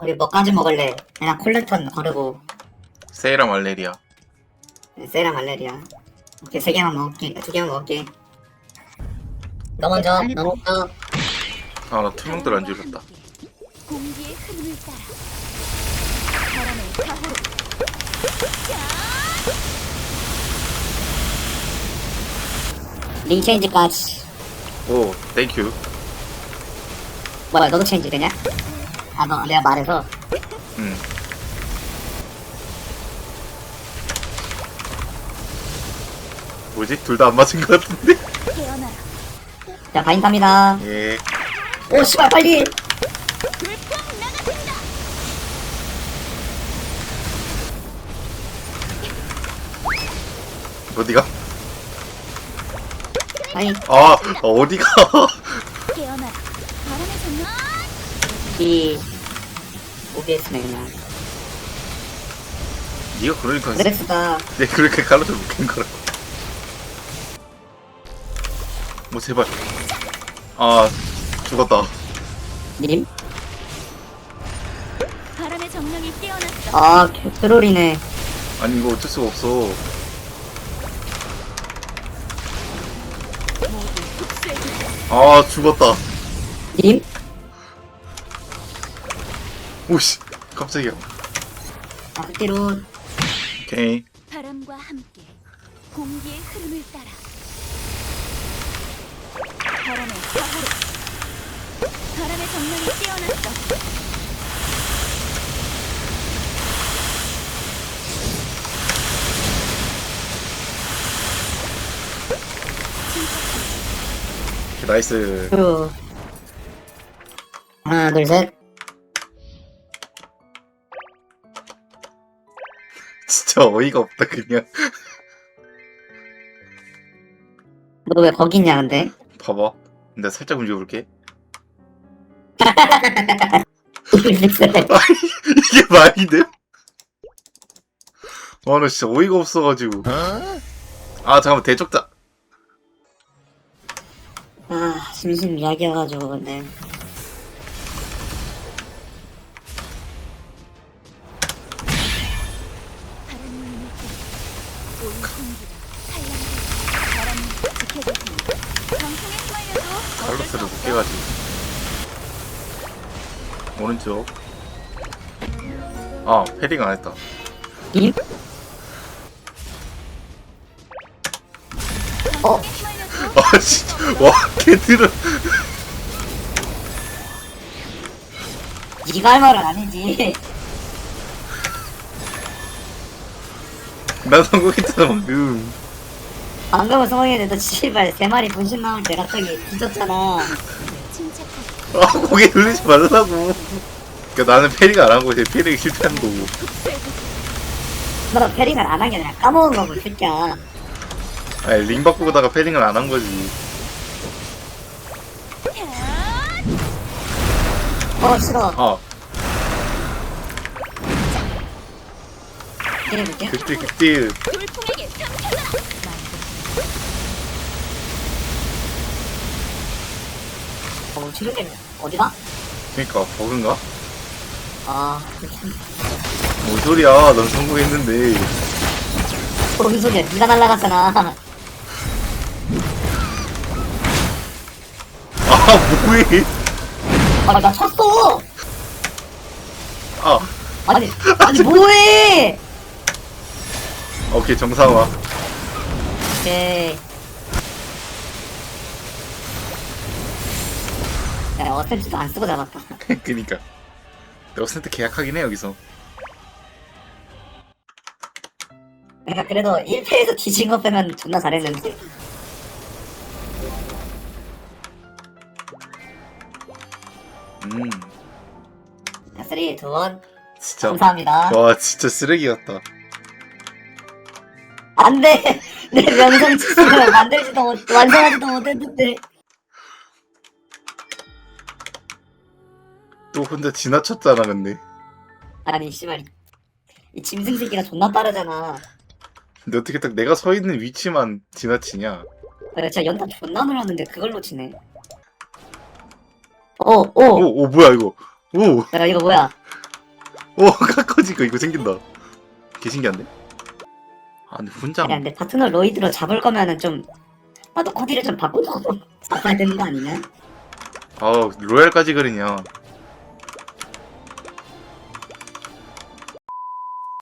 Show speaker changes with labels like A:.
A: 우리 뭐까지 먹을래? 그냥 콜렉턴 거르고
B: 세이라 말레리아.
A: 세라 말레리아. 오케이 세 개만 먹을게. 두 개만 먹을게. 너 먼저. 너 먼저.
B: 아, 나 투명들 안 줄였다.
C: 공기의 흐름을 따라 바람의 가호로
A: 링 체인지까지.
B: 오, 땡큐.
A: 뭐야 너도 체인지 되냐? 아너 내가 말해서
B: 음. 뭐지? 둘 다 안 맞은 것 같은데?
A: 자 바인 탑니다.
B: 예.
A: 오 씨발 빨리.
B: 어디가?
A: 바인
B: 아, 어디가?
C: 깨
A: OBS네 그냥.
B: 네가 그러니까
A: 드렉스가
B: 내 그렇게 칼로를 못깬 거라고. 뭐 제발. 아, 죽었다.
A: 님?
C: 바람의 정령이 깨어났어
A: 아 트롤이네.
B: 아니 이거 어쩔 수가 없어.
C: 모두
B: 아, 죽었다.
A: 님?
B: 오씨.
A: 아 트롤.
B: 오케이.
C: 바람과 함께 공기의 흐름을 따라 바람의 가호로 바람의 정령이 깨어났어
B: 오케이, 나이스.
A: 하나 둘 셋.
B: 진짜 어이가 없다 그냥.
A: 너 왜 거기 있냐 근데?
B: 봐봐. 내가 살짝 움직여볼게. 이게 말이 돼? 와, 나 진짜 어이가 없어가지고. 아, 잠깐만, 대적자.
A: 아 심심 이야기여가지고 근데.
C: 없어.
B: 못 깨가지고. 오른쪽. 아, 패딩 안 했다.
A: 님? 어?
B: 아, 진짜. 와, 개들은.
A: 네가 할 말은 아니지.
B: 나 성공했잖아, 방금.
A: 방금은 성공했는데 너 씨발 세 마리 분신 나올 때 갑자기 뒤졌잖아.
B: 아, 고개 돌리지 말라고. 그니까 나는 패딩 안한 거지. 패딩 실패한 거고.
A: 너 패링을 안 한 게 아니라 까먹은 거고 이 새끼야.
B: 아니, 링 바꾸다가 패딩을 안 한 거지.
A: 어 싫어.
B: 아,
A: 때려볼게.
B: 그때, 그때.
C: 돌풍에게 삼켜라
A: 어 치료되네. 어디가?
B: 그니까, 버그인가?
A: 아
B: 뭔 소리야. 넌 성공했는데.
A: 무슨 소리야? 네가 날라갔잖아.
B: 아, 뭐해.
A: 아 나 쳤어.
B: 아,
A: 아니 아니 뭐해?
B: 오케이, 정상화.
A: 오케이. 야 어센트도 안 쓰고 잡았다.
B: 그니까. 내가 센트 계약하긴 해, 여기서.
A: 내가 그래도 1패에서 뒤진 거 빼면 존나 잘했는데.
B: 음,
A: 자, 3, 2, 1.
B: 진짜.
A: 감사합니다.
B: 와, 진짜 쓰레기였다.
A: 안 돼! 내 명성 치수를 만들지도 못, 완성하지도 못했는데.
B: 또 혼자 지나쳤잖아, 근데.
A: 아니, 씨발. 이 짐승 새끼가 존나 빠르잖아.
B: 근데 어떻게 딱 내가 서 있는 위치만 지나치냐?
A: 내가 진짜 연타 존나 늘었는데 그걸 놓치네. 어, 오,
B: 오, 오, 뭐야, 이거. 오!
A: 야 이거 뭐야
B: 오! 깎아지고 이거 생긴다. 개 신기한데? 아, 근데 훈장.
A: 야 근데 파트너 로이드로 잡을 거면은 좀 나도 코디를 좀 바꿔서 잡아야 되는 거 아니냐?
B: 아, 로얄까지 그리냐.